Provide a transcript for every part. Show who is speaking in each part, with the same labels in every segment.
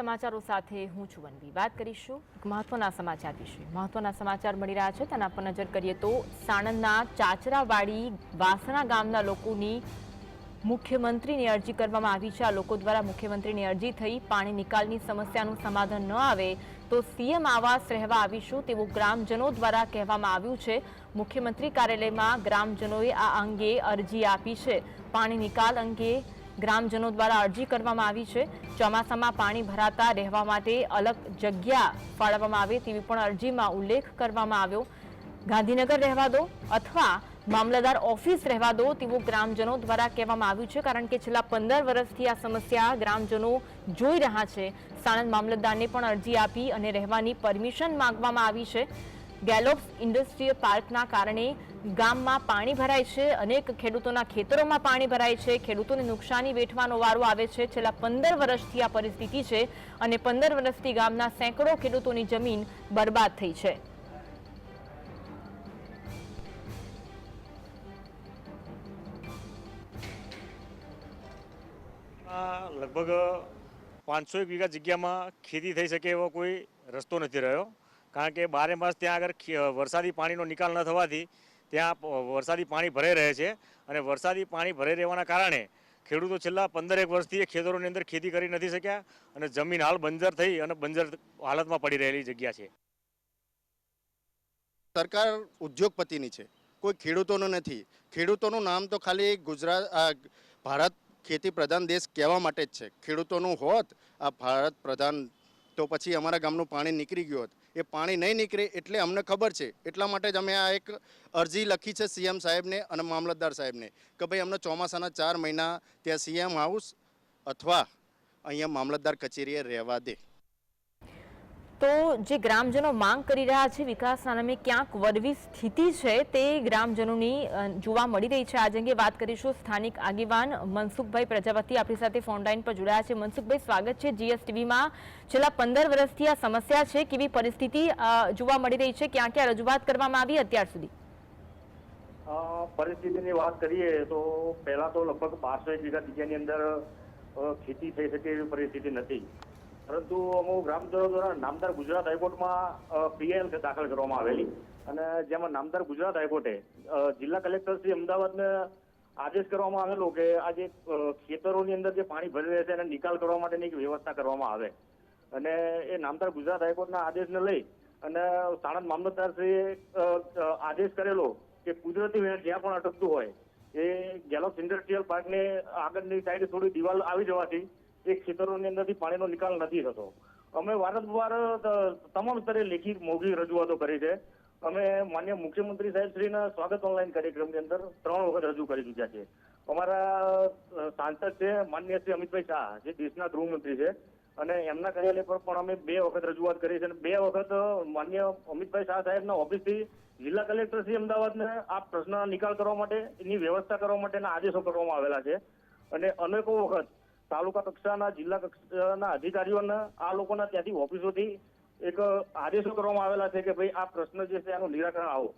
Speaker 1: સમાચારો સાથે હું છું વનવી. વાત કરીશું મહત્વના સમાચાર વિશે. મહત્વના સમાચાર મળી રહ્યા છે. તેના પર નજર કરીએ તો સાણંદના ચાચરાવાડી વાસણા ગામના લોકોની મુખ્યમંત્રીને અરજી કરવામાં આવી છે. આ લોકો દ્વારા મુખ્યમંત્રીની અરજી થઈ પાણી નિકાલની સમસ્યાનું સમાધાન ન આવે તો સીએમ આવાસ રહેવા આવીશું તેવું ગ્રામજનો દ્વારા કહેવામાં આવ્યું છે. મુખ્યમંત્રી કાર્યાલયમાં ગ્રામજનોએ આ અંગે અરજી આપી છે. પાણી નિકાલ અંગે ગ્રામજનો દ્વારા અરજી કરવામાં આવી છે. ચોમાસામાં પાણી ભરાતા રહેવા માટે અલગ જગ્યા ફાળવવામાં આવે તેવી પણ અરજીમાં ઉલ્લેખ કરવામાં આવ્યો. ગાંધીનગર રહેવા દો અથવા મામલતદાર ઓફિસ રહેવા દો તેવું ગ્રામજનો દ્વારા કહેવામાં આવ્યું છે. કારણ કે છેલ્લા પંદર વર્ષથી આ સમસ્યા ગ્રામજનો જોઈ રહ્યા છે. સાણંદ મામલતદારને પણ અરજી આપી અને રહેવાની પરમિશન માંગવામાં આવી છે. ગેલોપ્સ ઇન્ડસ્ટ્રીયલ પાર્કના કારણે ગામમાં પાણી ભરાય છે. અનેક ખેડૂતોના ખેતરોમાં પાણી ભરાય છે. ખેડૂતોને નુકસાની વેઠવાનો વારો આવે છે. છેલ્લા પંદર વર્ષથી આ પરિસ્થિતિ છે અને પંદર વર્ષથી ગામના સેંકડો ખેડૂતોની જમીન બરબાદ થઈ છે.
Speaker 2: લગભગ પાંચસો એક વીઘા જગ્યામાં ખેતી થઈ શકે એવો કોઈ રસ્તો નથી રહ્યો. કારણ કે બારે માસ ત્યાં આગળ વરસાદી પાણીનો નિકાલ ન થવાથી ત્યાં વરસાદી પાણી ભરાઈ રહે છે. અને વરસાદી પાણી ભરાઈ રહેવાના કારણે ખેડૂતો છેલ્લા પંદરેક વર્ષથી ખેતરોની અંદર ખેતી કરી નથી શક્યા અને જમીન હાલ બંજર થઈ અને બંજર હાલતમાં પડી રહેલી જગ્યા છે.
Speaker 3: સરકાર ઉદ્યોગપતિની છે. કોઈ ખેડૂતોનું નથી. ખેડૂતોનું નામ તો ખાલી ગુજરાત ભારત ખેતી પ્રધાન દેશ કહેવા માટે જ છે. ખેડૂતોનું હોત આ ભારત પ્રધાન તો પછી અમારા ગામનું પાણી નીકળી ગયું હોત. એ પાણી નહીં નીકળે એટલે અમને ખબર છે. એટલા માટે જ અમે આ એક અરજી લખી છે સીએમ સાહેબને અને મામલતદાર સાહેબને કે ભાઈ અમને ચોમાસાના ચાર મહિના ત્યાં સીએમ હાઉસ અથવા અહીંયા મામલતદાર કચેરીએ રહેવા દે.
Speaker 1: તો જે ગ્રામજનો માંગ કરી રહ્યા છે વિકાસના નામે ક્યાંક વરવી સ્થિતિ છે, તે ગ્રામજનોની જોવા મળી રહી છે. આજ અંગે વાત કરીશું સ્થાનિક આગેવાન મનસુખભાઈ પ્રજાપતિ આપણી સાથે ફોનલાઈન પર જોડાયા છે. મનસુખભાઈ, સ્વાગત છે જીએસટીવીમાં. છેલ્લા પંદર વર્ષથી આ સમસ્યા છે. કેવી પરિસ્થિતિ જોવા મળી રહી છે? ક્યાં ક્યાં રજૂઆત કરવામાં આવી અત્યાર સુધી?
Speaker 4: પરિસ્થિતિની વાત કરીએ તો પહેલા તો લગભગ બારસો એક વીઘા જગ્યાની અંદર ખેતી થઈ શકે એવી પરિસ્થિતિ નથી. પરંતુ અમુક ગ્રામજનો નામદાર ગુજરાત હાઈકોર્ટમાં પીએલ દાખલ કરવામાં આવેલી. અને જેમાં નામદાર ગુજરાત હાઈકોર્ટે જિલ્લા કલેક્ટર શ્રી અમદાવાદને આદેશ કરવામાં આવેલો કે આ જે ખેતરોની અંદર જે પાણી ભરી રહે છે, એને નિકાલ કરવા માટેની એક વ્યવસ્થા કરવામાં આવે. અને એ નામદાર ગુજરાત હાઈકોર્ટના આદેશને લઈ અને સાણંદ મામલતદારશ્રીએ આદેશ કરેલો કે કુદરતી વેણ જ્યાં પણ અટકતું હોય, એ ગેલોક્સ ઇન્ડસ્ટ્રીયલ પાર્કને આગળની સાઈડ થોડી દિવાલ આવી જવાથી એ ખેતરોની અંદરથી પાણીનો નિકાલ નથી થતો. અમે વારંવાર તમામ સ્તરે લેખિત મોઘી રજૂઆતો કરી છે. અમે માન્ય મુખ્યમંત્રી સાહેબ શ્રીના સ્વાગત ઓનલાઈન કાર્યક્રમની અંદર ત્રણ વખત રજૂ કરી ચૂક્યા છે અમારા સાંસદ છે, માન્ય શ્રી અમિતભાઈ શાહ, જે દેશના ગૃહમંત્રી છે. અને એમના કાર્યાલય પર પણ અમે બે વખત રજૂઆત કરી છે અને બે વખત માન્ય અમિતભાઈ શાહ સાહેબના ઓફિસથી જિલ્લા કલેક્ટર શ્રી અમદાવાદને આ પ્રશ્નના નિકાલ કરવા માટે, એની વ્યવસ્થા કરવા માટેના આદેશો કરવામાં આવેલા છે. અને અનેકો વખત તાલુકા કક્ષાના, જિલ્લા કક્ષાના અધિકારીઓને આ લોકોના ત્યાંથી ઓફિસોથી એક આદેશો કરવામાં આવેલા છે કે ભાઈ આ પ્રશ્ન જે છે એનું નિરાકરણ આવો.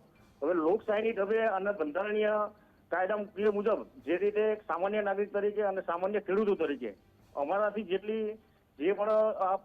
Speaker 4: હવે લોકશાહીની ઢબે અને બંધારણીય કાયદા મુજબ જે રીતે સામાન્ય નાગરિક તરીકે અને સામાન્ય ખેડૂતો તરીકે અમારાથી જેટલી જે પણ આ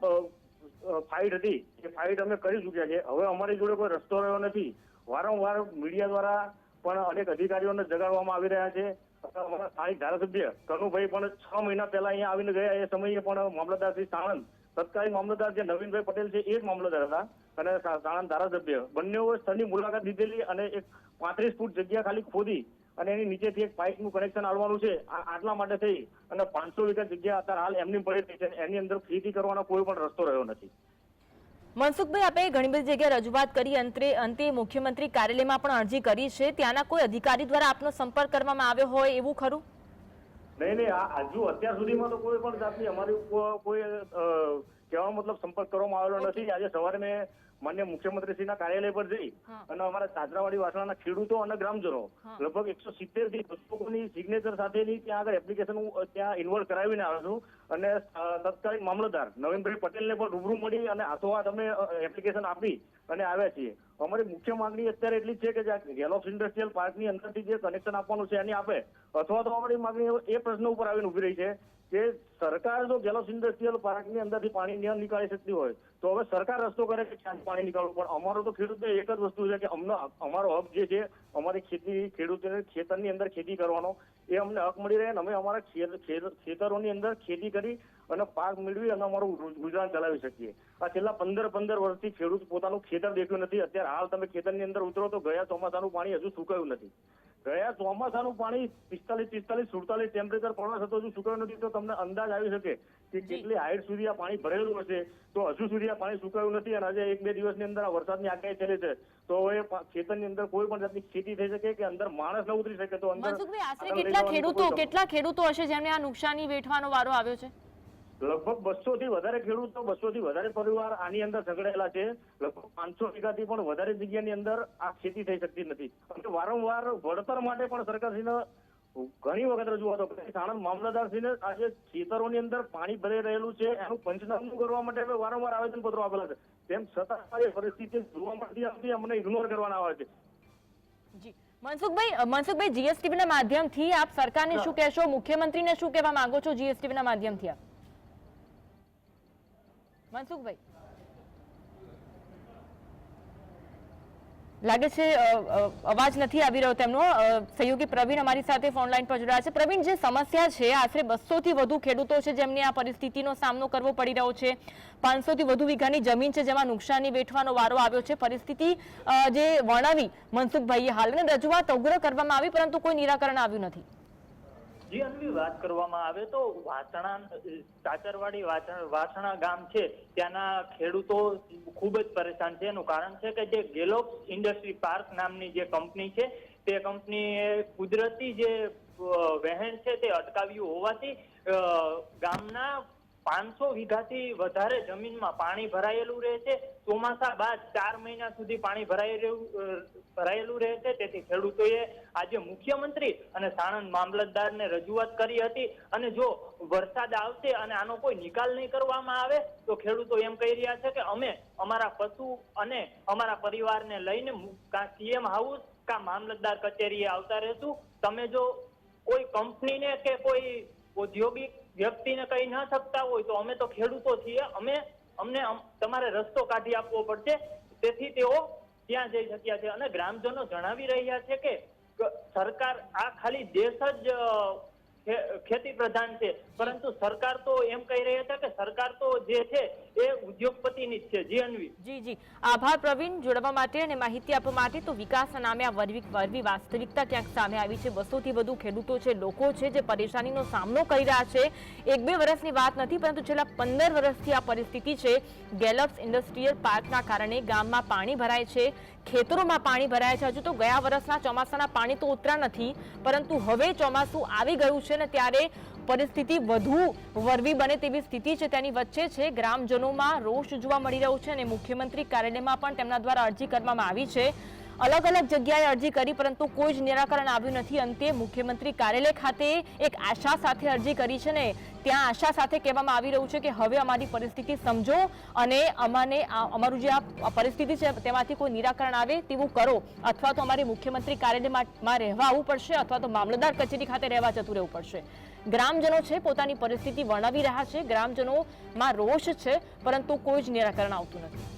Speaker 4: ફાઇટ હતી, એ ફાઇટ અમે કરી ચૂક્યા છે. હવે અમારી જોડે કોઈ રસ્તો રહ્યો નથી. વારંવાર મીડિયા દ્વારા પણ અનેક અધિકારીઓને જગાડવામાં આવી રહ્યા છે. સ્થાનિક ધારાસભ્ય કનુભાઈ પણ છ મહિના પહેલા અહીંયા આવીને ગયા. એ સમયે પણ મામલતદાર શ્રી સાણંદ, તત્કાલીન મામલતદાર જે નવીનભાઈ પટેલ છે, એ જ મામલતદાર હતા. અને સાણંદ ધારાસભ્ય બંનેઓએ સ્થળની મુલાકાત લીધેલી અને એક પાંત્રીસ ફૂટ જગ્યા ખાલી ખોદી અને એની નીચેથી એક પાઇપનું કનેક્શન આવવાનું છે. આટલા માટે થઈ અને પાંચસો વીઘા જગ્યા અત્યારે હાલ એમની પડી રહી છે એની અંદર ખેતી કરવાનો કોઈ પણ રસ્તો રહ્યો નથી.
Speaker 1: મનસુખભાઈ આપે ઘણી બધી જગ્યાએ રજૂઆત કરી અંતે અંતે મુખ્યમંત્રી કાર્યાલયમાં પણ અરજી કરી છે. ત્યાંના કોઈ અધિકારી દ્વારા આપનો સંપર્ક કરવામાં આવ્યો હોય એવું ખરું?
Speaker 4: નહીં નહીં આ હજુ અત્યાર સુધીમાં તો કોઈ પણ જાતની અમારી કોઈ કહેવા મતલબ સંપર્ક કરવામાં આવેલો નથી. આજે સવારે મેં માન્ય મુખ્યમંત્રીશ્રીના કાર્યાલય પર જઈ અને અમારા સાજરાવાડી વાસણાના ખેડૂતો અને ગ્રામજનો લગભગ એકસો સિત્તેરથી લોકોની સિગ્નેચર સાથેની ત્યાં આગળ એપ્લિકેશન હું ત્યાં ઇન્વોલ્વ કરાવીને આવ્યો છું. અને તત્કાલીન મામલતદાર નવીનભાઈ પટેલને પણ રૂબરૂ મળી અને હાથોહાથ અમે એપ્લિકેશન આપી અને આવ્યા છીએ. અમારી મુખ્ય માંગણી અત્યારે એટલી છે કે જે ગેલોક્સ ઇન્ડસ્ટ્રીયલ પાર્કની અંદરથી જે કનેક્શન આપવાનું છે એની આપે, અથવા તો અમારી માંગણી એ પ્રશ્ન ઉપર આવીને ઊભી રહી છે કે સરકાર જો ગેલોસ ઇન્ડસ્ટ્રીયલ પાર્કની અંદરથી પાણી ન નીકાળી શકતી હોય, તો હવે સરકાર રસ્તો કરે કે ક્યાંથી પાણી નીકાળવું? પણ અમારો તો ખેડૂતને એક જ વસ્તુ છે કે અમને અમારો હક જે છે, અમારી ખેતી, ખેડૂતોને ખેતરની અંદર ખેતી કરવાનો, એ અમને હક મળી રહે અને અમે અમારા ખેત- ખેત- ખેતરોની અંદર ખેતી કરી અને પાક મેળવી અને અમારું ગુજરાન ચલાવી શકીએ. આ છેલ્લા પંદર પંદર વર્ષથી ખેડૂત પોતાનું ખેતર દેખ્યું નથી. અત્યારે હાલ તમે ખેતરની અંદર ઉતરો તો ગયા ચોમાસાનું પાણી હજુ સુકાયું નથી. ગયા ચોમાસાનું પાણી પિસ્તાલીસ પિસ્તાલીસ સુડતાલીસ ટેમ્પરેચર પડવા થતો હજુ સુકાયું નથી તો તમને અંદાજ આવી શકે કે કેટલી હાઈટ સુધી આ પાણી ભરેલું હશે. તો હજુ સુધી આ પાણી સુકાયું નથી અને આજે એક બે દિવસની અંદર આ વરસાદની આગાહી ચાલે છે. તો હવે ખેતરની અંદર કોઈ પણ જાતની ખેતી થઈ શકે કે અંદર માણસ ન ઉતરી શકે તો અંદર
Speaker 1: કેટલા ખેડૂતો કેટલા ખેડૂતો હશે જેમને આ નુકસાની વેઠવાનો વારો આવ્યો છે?
Speaker 4: લગભગ બસો થી વધારે ખેડૂતો બસો થી વધારે પરિવાર આની અંદર સંકળાયેલા છે. લગભગ પાંચસો વીઘાથી પણ વધારે જગ્યાની અંદર આ ખેતી થઈ શકતી નથી. અને વારંવાર વળતર માટે પણ સરકારશ્રીને ઘણી વખત રજૂઆતો કરી. સાણંદ મામલતદારશ્રીને આજે ખેતરોની અંદર પાણી ભરાઈ રહેલું છે. એનું પંચનામું કરવા માટે અમે વારંવાર આવેદનપત્રો આપેલા છે. તેમ છતાં આ પરિસ્થિતિ જોવા મળતી આવતી અમને ઇગ્નોર કરવાના આવે છે.
Speaker 1: જી. મનસુખભાઈ મનસુખભાઈ જીએસટીવી ના માધ્યમથી આપ સરકારને શું કહેશો? મુખ્યમંત્રીને શું કહેવા માંગો છો જીએસટીવી ના માધ્યમથી આપ? મનસુખભાઈ. લાગે છે અવાજ નથી આવી રહ્યો તેમનો. સહયોગી પ્રવીણ અમારી સાથે ફોન લાઈન પર જોડાયા છે. પ્રવીણ, જે સમસ્યા છે, આશરે બસો થી વધુ ખેડૂતો છે જેમને આ પરિસ્થિતિનો સામનો કરવો પડી રહ્યો છે. પાંચસો થી વધુ વીઘાની જમીન છે જેમાં નુકસાની વેઠવાનો વારો આવ્યો છે. પરિસ્થિતિ જે વર્ણવી મનસુખભાઈએ હાલ અને રજૂઆત ઉગ્ર કરવામાં આવી, પરંતુ કોઈ નિરાકરણ આવ્યું નથી.
Speaker 5: જી, અનવી, વાત કરવામાં આવે તો વાસણા સાચરવાડી વાસણ- ગામ છે. ત્યાંના ખેડૂતો ખૂબ જ પરેશાન છે. એનું કારણ છે કે જે ગેલોક્સ ઇન્ડસ્ટ્રી પાર્ક નામની જે કંપની છે, તે કંપનીએ કુદરતી જે વહેણ છે તે અટકાવ્યું હોવાથી ગામના પાંચસો વીઘાથી વધારે જમીનમાં પાણી ભરાયેલું રહે છે. ચોમાસા બાદ ચાર મહિના સુધી પાણી ભરાયેલું ભરાયેલું રહે છે. તેથી ખેડૂતોએ આજે મુખ્યમંત્રી અને સાણંદ મામલતદારને રજૂઆત કરી હતી. અને જો વરસાદ આવશે અને આનો કોઈ નિકાલ નહીં કરવામાં આવે, તો ખેડૂતો એમ કહી રહ્યા છે કે અમે અમારા પશુ અને અમારા પરિવારને લઈને કાં સીએમ હાઉસ કાં મામલતદાર કચેરીએ આવતા રહેશું. તમે જો કોઈ કંપનીને કે કોઈ ઔદ્યોગિક વ્યક્તિને કઈ ન શકતા હોય તો અમે તો ખેડૂતો છીએ. અમે અમને અમ- તમારે રસ્તો કાઢી આપવો પડશે. તેથી તેઓ ત્યાં જઈ શક્યા છે. અને ગ્રામજનો જણાવી રહ્યા છે કે સરકાર આ ખાલી દેશ જ ખેતી પ્રધાન છે. પરંતુ સરકાર તો એમ કહી રહ્યા છે કે સરકાર તો જે છે એ ઉદ્યોગપતિની જ છે. જી અન્વી.
Speaker 1: જી જી. આભાર પ્રવીણ. જોડવા માટે અને માહિતી આપવા માટે તો વિકાસના નામે આ વરવી વાસ્તવિકતા ક્યાંક સામે આવી છે. બસોથી વધુ ખેડૂતો છે, લોકો છે જે પરેશાનીનો સામનો કરી રહ્યા છે. એક બે વર્ષની વાત નથી, પરંતુ છેલ્લા પંદર વર્ષથી આ પરિસ્થિતિ છે. ગેલપ્સ ઇન્ડસ્ટ્રીયલ પાર્કના કારણે ગામમાં પાણી ભરાય છે. ખેતરોમાં પાણી ભરાય છે. હજુ તો ગયા વર્ષના ચોમાસાના પાણી તો ઉતરા નથી, પરંતુ હવે ચોમાસું આવી ગયું છે. ને ત્યારે પરિસ્થિતિ વધુ વરવી બને તેવી સ્થિતિ છે તેની વચ્ચે છે. ગ્રામજનોમાં રોષ જોવા મળી રહ્યો છે અને મુખ્યમંત્રી કાર્યાલયમાં પણ તેમના દ્વારા અરજી કરવામાં આવી છે. અલગ અલગ જગ્યાએ અરજી કરી, પરંતુ કોઈ જ નિરાકરણ આવ્યું નથી. અંતે મુખ્યમંત્રી કાર્યાલય ખાતે એક આશા સાથે અરજી કરી છે ને ત્યાં આશા સાથે કહેવામાં આવી રહ્યું છે કે હવે અમારી પરિસ્થિતિ સમજો અને અમાને અમારું જે આ પરિસ્થિતિ છે તેમાંથી કોઈ નિરાકરણ આવે તેવું કરો. અથવા તો અમારે મુખ્યમંત્રી કાર્યાલયમાં રહેવા આવવું પડશે અથવા તો મામલતદાર કચેરી ખાતે રહેવા જતું રહેવું પડશે. ગ્રામજનો છે પોતાની પરિસ્થિતિ વર્ણવી રહ્યા છે. ગ્રામજનોમાં રોષ છે, પરંતુ કોઈ જ નિરાકરણ આવતું નથી.